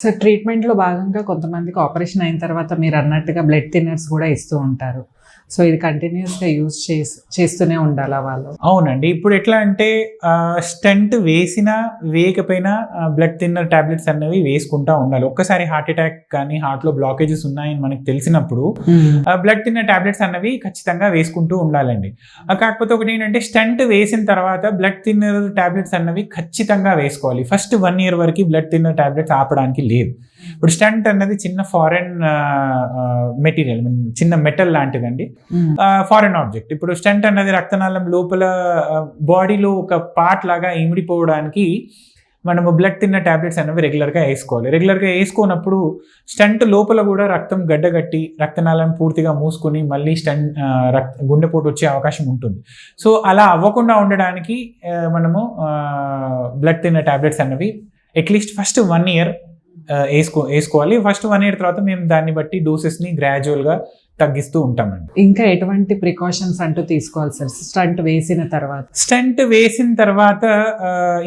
So ట్రీట్మెంట్లో భాగంగా కొంతమందికి operation అయిన తర్వాత మీరు అన్నట్టుగా బ్లడ్ థిన్నర్స్ కూడా ఇస్తూ ఉంటారు. సో ఇది కంటిన్యూస్గా యూజ్ చేసి చేస్తూనే ఉండాలా వాళ్ళు. అవునండి. ఇప్పుడు ఎట్లా అంటే స్టంట్ వేసినా వేయకపోయినా బ్లడ్ థిన్నర్ టాబ్లెట్స్ అనేవి వేసుకుంటా ఉండాలి. ఒక్కసారి హార్ట్ అటాక్ కానీ హార్ట్లో బ్లాకేజెస్ ఉన్నాయని మనకి తెలిసినప్పుడు బ్లడ్ థిన్నర్ టాబ్లెట్స్ అన్నవి ఖచ్చితంగా వేసుకుంటూ ఉండాలండి. కాకపోతే ఒకటి ఏంటంటే స్టంట్ వేసిన తర్వాత బ్లడ్ థిన్నర్ టాబ్లెట్స్ అన్నవి ఖచ్చితంగా వేసుకోవాలి. ఫస్ట్ వన్ ఇయర్ వరకు బ్లడ్ థిన్నర్ టాబ్లెట్స్ ఆపడానికి లేదు. ఇప్పుడు స్టంట్ అన్నది చిన్న ఫారెన్ మెటీరియల్ చిన్న మెటల్ లాంటిదండి. Foreign object. ఇప్పుడు స్టంట్ అన్నది రక్తనాళం లోపల బాడీలో ఒక పార్ట్ లాగా ఇమిడిపోవడానికి మనము బ్లడ్ తిన్న టాబ్లెట్స్ అనేవి రెగ్యులర్గా వేసుకోవాలి. రెగ్యులర్గా వేసుకోనప్పుడు స్టంట్ లోపల కూడా రక్తం గడ్డగట్టి రక్తనాళం పూర్తిగా మూసుకొని మళ్ళీ స్టంట్ రక్త గుండెపోటు వచ్చే అవకాశం ఉంటుంది. సో అలా అవ్వకుండా ఉండడానికి మనము బ్లడ్ తిన్న టాబ్లెట్స్ అనేవి అట్లీస్ట్ ఫస్ట్ వన్ ఇయర్ వేసుకో వేసుకోవాలి. ఫస్ట్ వన్ ఇయర్ తర్వాత మేము దాన్ని బట్టి డోసెస్ని గ్రాడ్యువల్గా తగ్గిస్తూ ఉంటామండి. ఇంకా ఎటువంటి ప్రికాషన్స్ అంటూ తీసుకోవాలి సార్? స్టంట్ వేసిన తర్వాత. స్టంట్ వేసిన తర్వాత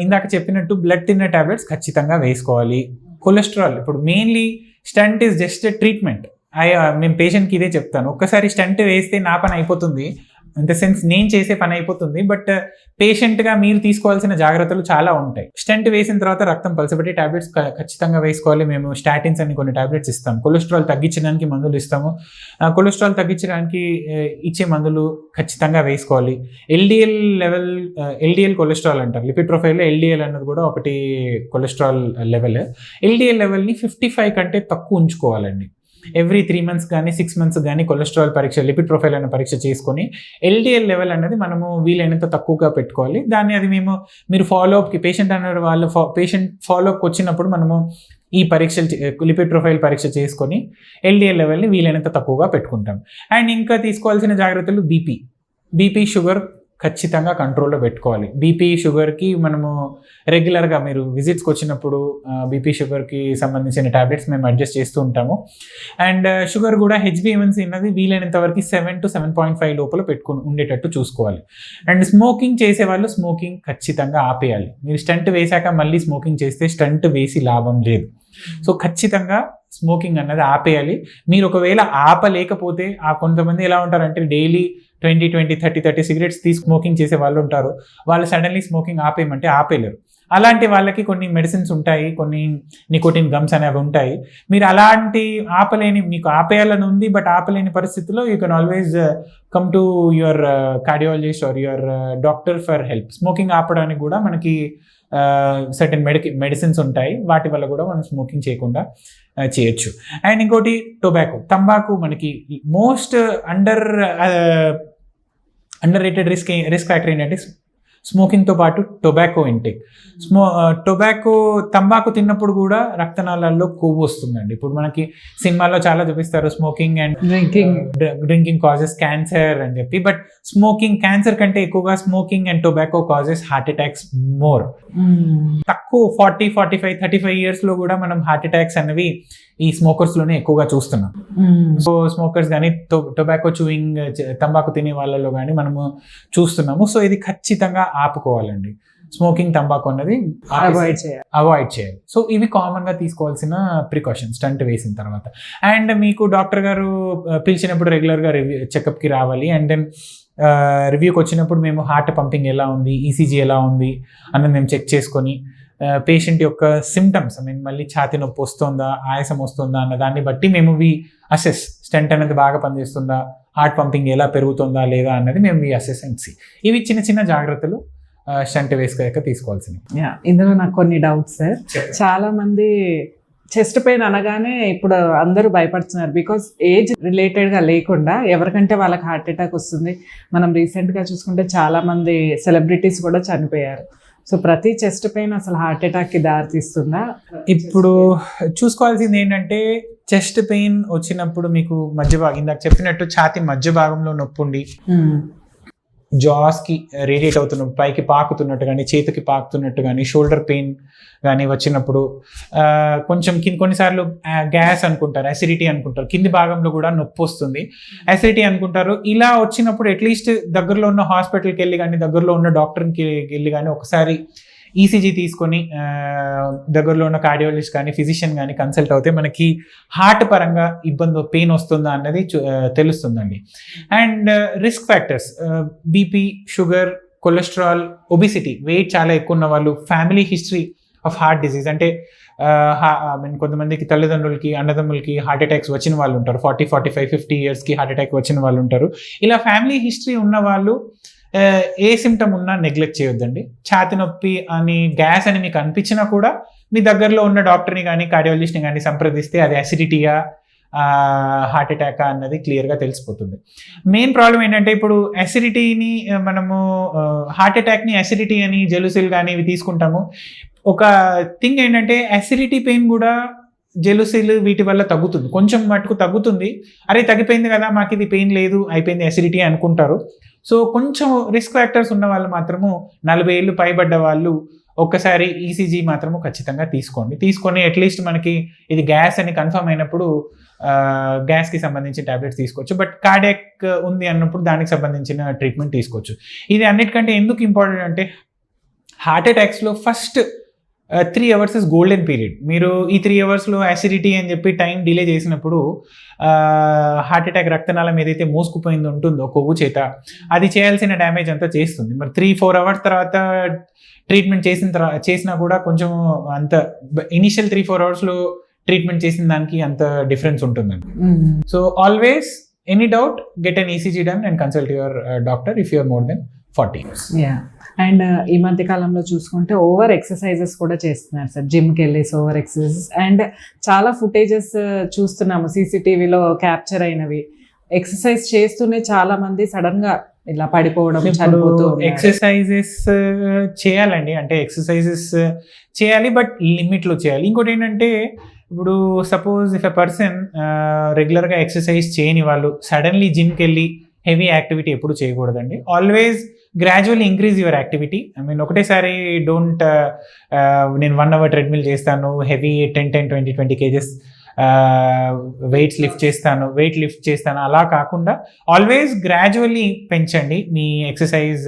ఇందాక చెప్పినట్టు బ్లడ్ తిన్న టాబ్లెట్స్ ఖచ్చితంగా వేసుకోవాలి. కొలెస్ట్రాల్ ఇప్పుడు mainly stent is just treatment నేను పేషెంట్కి ఇదే చెప్తాను. ఒక్కసారి స్టంట్ వేస్తే నా పని అయిపోతుంది. ఇన్ ద సెన్స్ నేను చేసే పని అయిపోతుంది బట్ పేషెంట్గా uh, మీరు తీసుకోవాల్సిన జాగ్రత్తలు చాలా ఉంటాయి. స్టెంట్ వేసిన తర్వాత రక్తం పలసబెట్టి టాబ్లెట్స్ ఖచ్చితంగా వేసుకోవాలి. మేము స్టాటిన్స్ అని కొన్ని టాబ్లెట్స్ ఇస్తాం. కొలెస్ట్రాల్ తగ్గించడానికి మందులు ఇస్తాము. కొలెస్ట్రాల్ తగ్గించడానికి ఇచ్చే మందులు ఖచ్చితంగా వేసుకోవాలి. ఎల్డిఎల్ లెవెల్ ఎల్డిఎల్ కొలెస్ట్రాల్ అంటారు. లిపిట్రోఫైల్లో ఎల్డిఎల్ అన్నది కూడా ఒకటి కొలెస్ట్రాల్ లెవెల్ ఎల్డిఎల్ లెవెల్ని ఫిఫ్టీ ఫైవ్ కంటే తక్కువ ఉంచుకోవాలండి. ఎవ్రీ త్రీ మంత్స్ కానీ సిక్స్ మంత్స్ కానీ కొలెస్ట్రాల్ పరీక్ష లిపిడ్ ప్రొఫైల్ అనే పరీక్ష చేసుకొని ఎల్డిఎల్ లెవెల్ అనేది మనము వీలైనంత తక్కువగా పెట్టుకోవాలి. దాన్ని అది మేము మీరు ఫాలోఅప్కి పేషెంట్ అనే వాళ్ళు పేషెంట్ ఫాలోఅప్కి వచ్చినప్పుడు మనము ఈ పరీక్షలు చే- లిపిడ్ ప్రొఫైల్ పరీక్ష చేసుకొని ఎల్డిఎల్ లెవెల్ని వీలైనంత తక్కువగా పెట్టుకుంటాం. అండ్ ఇంకా తీసుకోవాల్సిన జాగ్రత్తలు బీపీ. బీపీ షుగర్ ఖచ్చితంగా కంట్రోల్లో పెట్టుకోవాలి. బీపీ షుగర్కి మనము రెగ్యులర్గా మీరు విజిట్స్కి వచ్చినప్పుడు బీపీ షుగర్కి సంబంధించిన టాబ్లెట్స్ మేము అడ్జస్ట్ చేస్తూ ఉంటాము. అండ్ షుగర్ uh, కూడా హెచ్బిఎంఎన్సీ అన్నది వీలైనంత వరకు seven to seven point five లోపల పెట్టుకుని ఉండేటట్టు చూసుకోవాలి. అండ్ స్మోకింగ్ చేసే వాళ్ళు స్మోకింగ్ ఖచ్చితంగా ఆపేయాలి. మీరు స్టంట్ వేశాక మళ్ళీ స్మోకింగ్ చేస్తే స్టంట్ వేసి లాభం లేదు. సో ఖచ్చితంగా స్మోకింగ్ అన్నది ఆపేయాలి. మీరు ఒకవేళ ఆపలేకపోతే ఆ కొంతమంది ఎలా ఉంటారంటే daily twenty twenty thirty thirty cigarettes తీసి స్మోకింగ్ చేసే వాళ్ళు ఉంటారు. వాళ్ళు సడన్లీ స్మోకింగ్ ఆపేయమంటే ఆపేయలేరు. అలాంటి వాళ్ళకి కొన్ని మెడిసిన్స్ ఉంటాయి కొన్ని నికోటిన్ గమ్స్ అనేవి ఉంటాయి. మీరు అలాంటి ఆపలేని మీకు ఆపేయాలని ఉంది బట్ ఆపలేని పరిస్థితిలో you can always come to your cardiologist or your doctor for help smoking ఆపడానికి కూడా మనకి సర్టెన్ మెడికి మెడిసిన్స్ ఉంటాయి. వాటి వల్ల కూడా మనం స్మోకింగ్ చేయకుండా చేయొచ్చు. అండ్ ఇంకోటి టొబాకో తంబాకు మనకి most under under rated risk risk factor ఏంటంటే స్మోకింగ్తో పాటు టొబాకో ఇంటేక్. స్మో టొబాకో తంబాకు తిన్నప్పుడు కూడా రక్తనాళాల్లో కొవ్వు వస్తుందండి. ఇప్పుడు మనకి సినిమాల్లో చాలా చూపిస్తారు smoking and drinking. Drinking causes cancer అని చెప్పి. బట్ స్మోకింగ్ క్యాన్సర్ కంటే ఎక్కువగా smoking and tobacco causes heart attacks more తక్కువ forty forty five thirty five ఇయర్స్లో కూడా మనం హార్ట్ అటాక్స్ అనేవి ఈ స్మోకర్స్లోనే ఎక్కువగా చూస్తున్నాం. సో స్మోకర్స్ కానీ టొబాకో చూయింగ్ తంబాకు తినే వాళ్ళలో కానీ మనము చూస్తున్నాము. సో ఇది ఖచ్చితంగా ఆపుకోవాలండి. స్మోకింగ్ తంబాకు అన్నది అవాయిడ్ చేయాలి. అవాయిడ్ చేయాలి. సో ఇవి కామన్గా తీసుకోవాల్సిన ప్రికాషన్స్ స్టంట్ వేసిన తర్వాత. అండ్ మీకు డాక్టర్ గారు పిలిచినప్పుడు రెగ్యులర్గా రివ్యూ చెకప్కి రావాలి. అండ్ దెన్ రివ్యూకి వచ్చినప్పుడు మేము హార్ట్ పంపింగ్ ఎలా ఉంది ఈసీజీ ఎలా ఉంది అన్నది మేము చెక్ చేసుకొని పేషెంట్ యొక్క సిమ్టమ్స్ ఐ మీన్ మళ్ళీ ఛాతి నొప్పి వస్తుందా ఆయాసం వస్తుందా అన్న దాన్ని బట్టి మేము వి అసెస్ స్టెంట్ అనేది బాగా పనిచేస్తుందా హార్ట్ పంపింగ్ ఎలా పెరుగుతుందా లేదా అన్నది మేము వి అసెస్ అండ్ సి ఇవి చిన్న చిన్న జాగ్రత్తలు స్టంట్ వేసుకోక తీసుకోవాల్సినవి. ఇందులో నాకు కొన్ని డౌట్స్ సార్ చాలా మంది చెస్ట్ పెయిన్ అనగానే ఇప్పుడు అందరూ భయపడుతున్నారు బికాస్ ఏజ్ రిలేటెడ్గా లేకుండా ఎవరికంటే వాళ్ళకి హార్ట్ అటాక్ వస్తుంది. మనం రీసెంట్గా చూసుకుంటే చాలా మంది సెలబ్రిటీస్ కూడా చనిపోయారు. సో ప్రతి చెస్ట్ పెయిన్ అసలు హార్ట్ అటాక్కి దారితీస్తుందా? ఇప్పుడు చూసుకోవాల్సింది ఏంటంటే చెస్ట్ పెయిన్ వచ్చినప్పుడు మీకు మధ్య భాగం ఇందాక చెప్పినట్టు ఛాతి మధ్య భాగంలో నొప్పి ఉండి జాస్కి రేడియేట్ uh, అవుతున్న పైకి పాకుతున్నట్టు కానీ చేతికి పాకుతున్నట్టు కానీ షోల్డర్ పెయిన్ కానీ వచ్చినప్పుడు కొంచెం కింద కొన్నిసార్లు గ్యాస్ అనుకుంటారు అసిడిటీ అనుకుంటారు. కింది భాగంలో కూడా నొప్పి వస్తుంది. అసిడిటీ అనుకుంటారు. ఇలా వచ్చినప్పుడు అట్లీస్ట్ దగ్గరలో ఉన్న హాస్పిటల్కి వెళ్ళి కానీ దగ్గరలో ఉన్న డాక్టర్కి వెళ్ళి కానీ ఒకసారి ఈసీజీ తీసుకొని దగ్గరలో ఉన్న కార్డియాలజిస్ట్ కానీ ఫిజిషియన్ కానీ కన్సల్ట్ అవుతే మనకి హార్ట్ పరంగా ఇబ్బంది పెయిన్ వస్తుందా అన్నది చూ- తెలుస్తుందండి. And risk factors BP sugar cholesterol obesity weight చాలా ఎక్కువ ఉన్న వాళ్ళు family history of heart disease అంటే ఐ మీన్ కొంతమందికి తల్లిదండ్రులకి అన్నదమ్ములకి హార్ట్ అటాక్స్ వచ్చిన వాళ్ళు ఉంటారు. ఫార్టీ ఫార్టీ ఫైవ్ ఫిఫ్టీ ఇయర్స్కి హార్ట్ అటాక్ వచ్చిన వాళ్ళు ఉంటారు. ఇలా ఫ్యామిలీ హిస్టరీ ఉన్న వాళ్ళు ఏ సిమ్టమ్ ఉన్నా నెగ్లెక్ట్ చేయొద్దండి. ఛాతి నొప్పి అని గ్యాస్ అని మీకు అనిపించినా కూడా మీ దగ్గరలో ఉన్న డాక్టర్ని కానీ కార్డియాలజిస్ట్ని కానీ సంప్రదిస్తే అది అసిడిటీయా హార్ట్ అటాక్ అన్నది క్లియర్గా తెలిసిపోతుంది. మెయిన్ ప్రాబ్లం ఏంటంటే ఇప్పుడు అసిడిటీని మనము హార్ట్ అటాక్ని అసిడిటీ అని జెలుసిల్ కానీ ఇవి తీసుకుంటాము. ఒక థింగ్ ఏంటంటే అసిడిటీ పెయిన్ కూడా జెలుసీలు వీటి వల్ల తగ్గుతుంది. కొంచెం మటుకు తగ్గుతుంది. అరే తగ్గిపోయింది కదా మాకు ఇది పెయిన్ లేదు అయిపోయింది అసిడిటీ అనుకుంటారు. సో కొంచెం రిస్క్ ఫ్యాక్టర్స్ ఉన్న వాళ్ళు మాత్రము నలభై ఏళ్ళు పైబడ్డ వాళ్ళు ఒక్కసారి ఈసీజీ మాత్రము ఖచ్చితంగా తీసుకోండి. తీసుకొని అట్లీస్ట్ మనకి ఇది గ్యాస్ అని కన్ఫర్మ్ అయినప్పుడు గ్యాస్కి సంబంధించిన టాబ్లెట్స్ తీసుకోవచ్చు. బట్ కార్డియాక్ ఉంది అన్నప్పుడు దానికి సంబంధించిన ట్రీట్మెంట్ తీసుకోవచ్చు. ఇది అన్నిటికంటే ఎందుకు ఇంపార్టెంట్ అంటే heart అటాక్స్లో first three hours is golden period మీరు ఈ త్రీ అవర్స్లో అసిడిటీ అని చెప్పి టైం డిలే చేసినప్పుడు హార్ట్ అటాక్ రక్తనాళం ఏదైతే మోసుకుపోయింది ఉంటుందో కొవ్వు చేత అది చేయాల్సిన డ్యామేజ్ అంతా చేస్తుంది. మరి త్రీ ఫోర్ అవర్స్ తర్వాత ట్రీట్మెంట్ చేసిన తర్వాత చేసినా కూడా కొంచెం అంత ఇనిషియల్ త్రీ ఫోర్ అవర్స్లో ట్రీట్మెంట్ చేసిన దానికి అంత డిఫరెన్స్ ఉంటుందండి. So always any doubt get an ECG done and consult your doctor if you're more than forty. Years yeah and uh, ఈ మధ్య కాలంలో చూసుకుంటే ఓవర్ ఎక్సర్సైజెస్ కూడా చేస్తున్నారు సార్. జిమ్కి వెళ్ళేసి ఓవర్ ఎక్సర్సైజెస్. అండ్ చాలా ఫుటేజెస్ చూస్తున్నాము. సీసీటీవీలో క్యాప్చర్ అయినవి. ఎక్సర్సైజ్ చేస్తూనే చాలా మంది సడన్గా ఇలా పడిపోవడం చనిపోతూ. ఎక్సర్సైజెస్ చేయాలండి. అంటే ఎక్సర్సైజెస్ చేయాలి బట్ లిమిట్లో చేయాలి. ఇంకోటి ఏంటంటే ఇప్పుడు సపోజ్ ఇఫ్ ఎ పర్సన్ రెగ్యులర్గా ఎక్సర్సైజ్ చేయని వాళ్ళు సడన్లీ జిమ్కి వెళ్ళి హెవీ యాక్టివిటీ ఎప్పుడు చేయకూడదండి. Always gradually increase your activity. I mean ఒకటేసారి డోంట్ నేను వన్ అవర్ ట్రెడ్మిల్ చేస్తాను heavy ten ten twenty twenty kgs weights lift చేస్తాను వెయిట్ లిఫ్ట్ చేస్తాను. అలా కాకుండా ఆల్వేస్ గ్రాడ్యువల్లీ పెంచండి. మీ ఎక్సర్సైజ్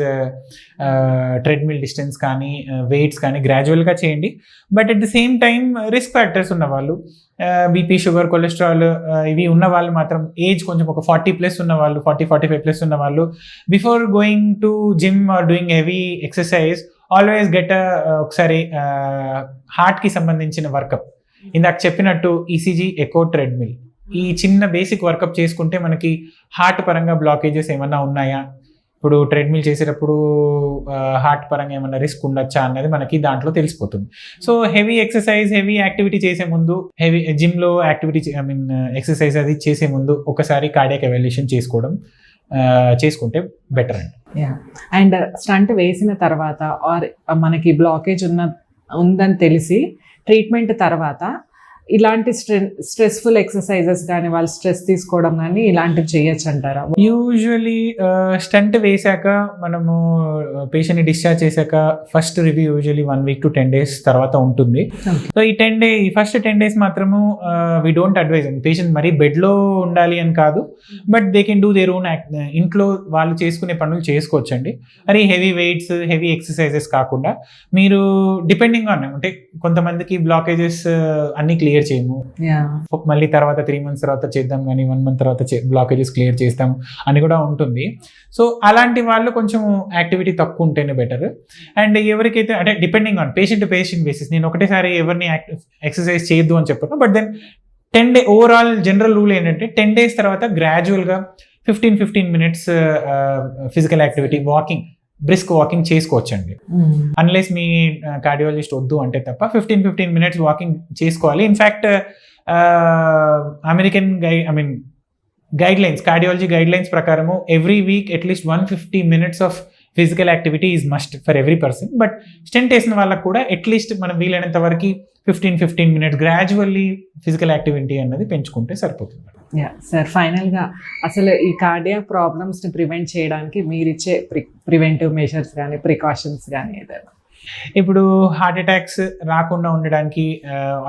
ట్రెడ్మిల్ డిస్టెన్స్ కానీ వెయిట్స్ కానీ గ్రాడ్యువల్గా చేయండి. But at the same time risk factors ఉన్నవాళ్ళు బీపీ షుగర్ కొలెస్ట్రాల్ ఇవి ఉన్న వాళ్ళు మాత్రం ఏజ్ కొంచెం ఒక ఫార్టీ ప్లస్ ఉన్న వాళ్ళు ఫార్టీ ఫార్టీ ఫైవ్ ప్లస్ ఉన్న వాళ్ళు before going to gym or doing heavy exercise always get ఒకసారి హార్ట్కి సంబంధించిన వర్కప్ ఇందాక చెప్పినట్టు ఈసీజీ ఎకో ట్రెడ్మిల్ ఈ చిన్న బేసిక్ వర్కప్ చేసుకుంటే మనకి హార్ట్ పరంగా బ్లాకేజెస్ ఏమన్నా ఉన్నాయా? ఇప్పుడు ట్రెడ్మిల్ చేసేటప్పుడు హార్ట్ పరంగా ఏమైనా రిస్క్ ఉండొచ్చా అన్నది మనకి దాంట్లో తెలిసిపోతుంది. So heavy exercise heavy activity చేసే ముందు హెవీ జిమ్లో యాక్టివిటీ ఐ మీన్ ఎక్సర్సైజ్ అది చేసే ముందు ఒకసారి కార్డియాక్ ఎవాల్యుయేషన్ చేసుకోవడం చేసుకుంటే బెటర్ అండి. అండ్ స్టంట్ వేసిన తర్వాత ఆర్ మనకి బ్లాకేజ్ ఉన్న ఉందని తెలిసి ట్రీట్మెంట్ తర్వాత ఇలాంటి స్ట్రె స్ట్రెస్ఫుల్ ఎక్సర్సైజెస్ కానీ వాళ్ళు స్ట్రెస్ తీసుకోవడం కానీ ఇలాంటివి చేయొచ్చు అంటారా? యూజువలీ స్టంట్ వేశాక మనము పేషెంట్ని డిశ్చార్జ్ చేశాక first review usually one week to ten days తర్వాత ఉంటుంది. సో ఈ టెన్ డే ఈ ఫస్ట్ టెన్ డేస్ మాత్రము వి డోంట్ అడ్వైజ్ అండి పేషెంట్ మరీ బెడ్లో ఉండాలి అని కాదు. But they can do their own ఇంట్లో వాళ్ళు చేసుకునే పనులు చేసుకోవచ్చండి. అది హెవీ వెయిట్స్ హెవీ ఎక్సర్సైజెస్ కాకుండా మీరు డిపెండింగ్ ఆన్ అంటే కొంతమందికి బ్లాకేజెస్ అన్ని క్లియర్ చేయము. యా. మళ్ళీ తర్వాత త్రీ మంత్స్ తర్వాత చేద్దాం కానీ వన్ మంత్ తర్వాత బ్లాకేజెస్ క్లియర్ చేస్తాం అని కూడా ఉంటుంది. సో అలాంటి వాళ్ళు కొంచెం యాక్టివిటీ తక్కువ ఉంటేనే బెటర్ అండ్ ఎవరికైతే అంటే depending on patient to patient basis నేను ఒకటేసారి ఎవరిని ఎక్సర్సైజ్ చేయొద్దు అని చెప్పాను. But then ten day overall general rule ఏంటంటే టెన్ డేస్ తర్వాత గ్రాడ్యువల్గా fifteen fifteen minutes physical activity walking brisk walking చేసుకోవచ్చండి. అన్లెస్ మీ కార్డియాలజిస్ట్ వద్దు అంటే తప్ప ఫిఫ్టీన్ ఫిఫ్టీన్ మినిట్స్ వాకింగ్ చేసుకోవాలి. In fact American guy I mean guidelines cardiology guidelines ప్రకారము every week at least one fifty minutes of physical activity is must for every person but stent వేసిన వాళ్ళకి కూడా at least మనం వీలైనంత వరకు fifteen fifteen minutes gradually physical activity అన్నది పెంచుకుంటే సరిపోతుంది యా సార్ ఫైనల్గా అసలు ఈ కార్డియాక్ ప్రాబ్లమ్స్ని ప్రివెంట్ చేయడానికి మీరు ఇచ్చే ప్రి ప్రివెంటివ్ మెషర్స్ కానీ ప్రికాషన్స్ కానీ ఏదైనా. ఇప్పుడు హార్ట్ అటాక్స్ రాకుండా ఉండడానికి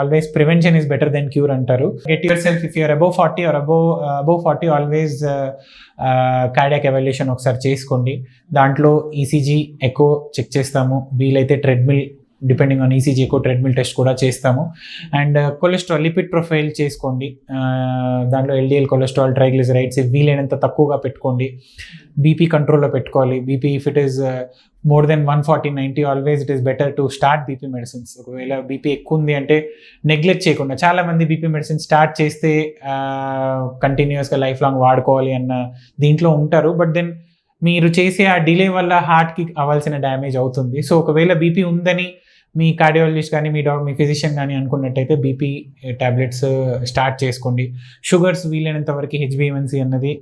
always prevention is better than cure అంటారు. Get yourself if you're above forty or above above forty always cardiac evaluation ఒకసారి చేసుకోండి. దాంట్లో ఈసీజీ ఎక్కువ చెక్ చేస్తాము. వీలైతే ట్రెడ్మిల్ డిపెండింగ్ ఆన్ ఈసీజీ ఎక్కువ ట్రెడ్మిల్ టెస్ట్ కూడా చేస్తాము. అండ్ కొలెస్ట్రాల్ లిపిడ్ ప్రొఫైల్ చేసుకోండి. Uh, దాంట్లో ఎల్డిఎల్ కొలెస్ట్రాల్ ట్రైగ్లిజరైడ్స్ వీలైనంత తక్కువగా పెట్టుకోండి. బీపీ కంట్రోల్లో పెట్టుకోవాలి. BP if it is more than one forty ninety always it is better to start BP medicines ఒకవేళ బీపీ ఎక్కువ ఉంది అంటే నెగ్లెక్ట్ చేయకుండా చాలామంది బీపీ మెడిసిన్ స్టార్ట్ చేస్తే కంటిన్యూస్గా లైఫ్ లాంగ్ వాడుకోవాలి అన్న దీంట్లో ఉంటారు. బట్ దెన్ మీరు చేసే ఆ డిలే వల్ల హార్ట్కి అవ్వాల్సిన డ్యామేజ్ అవుతుంది. సో ఒకవేళ బీపీ ఉందని మీ కార్డియాలజిస్ట్ కానీ మీ డాక్ మీ ఫిజిషియన్ కానీ అనుకున్నట్టయితే బీపీ టాబ్లెట్స్ స్టార్ట్ చేసుకోండి. షుగర్స్ వీలైనంత వరకు హెచ్బిఎన్సీ అన్నది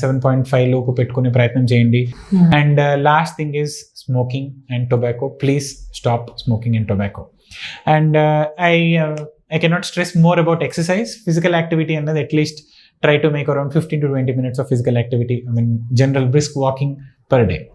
సెవెన్ పాయింట్ ఫైవ్ లోపు పెట్టుకునే ప్రయత్నం చేయండి. And last thing is smoking and tobacco. Please stop smoking and tobacco. And I I cannot stress more about exercise. Physical activity అన్నది at least try to make around 15 to 20 minutes of physical activity, I mean, general brisk walking per day.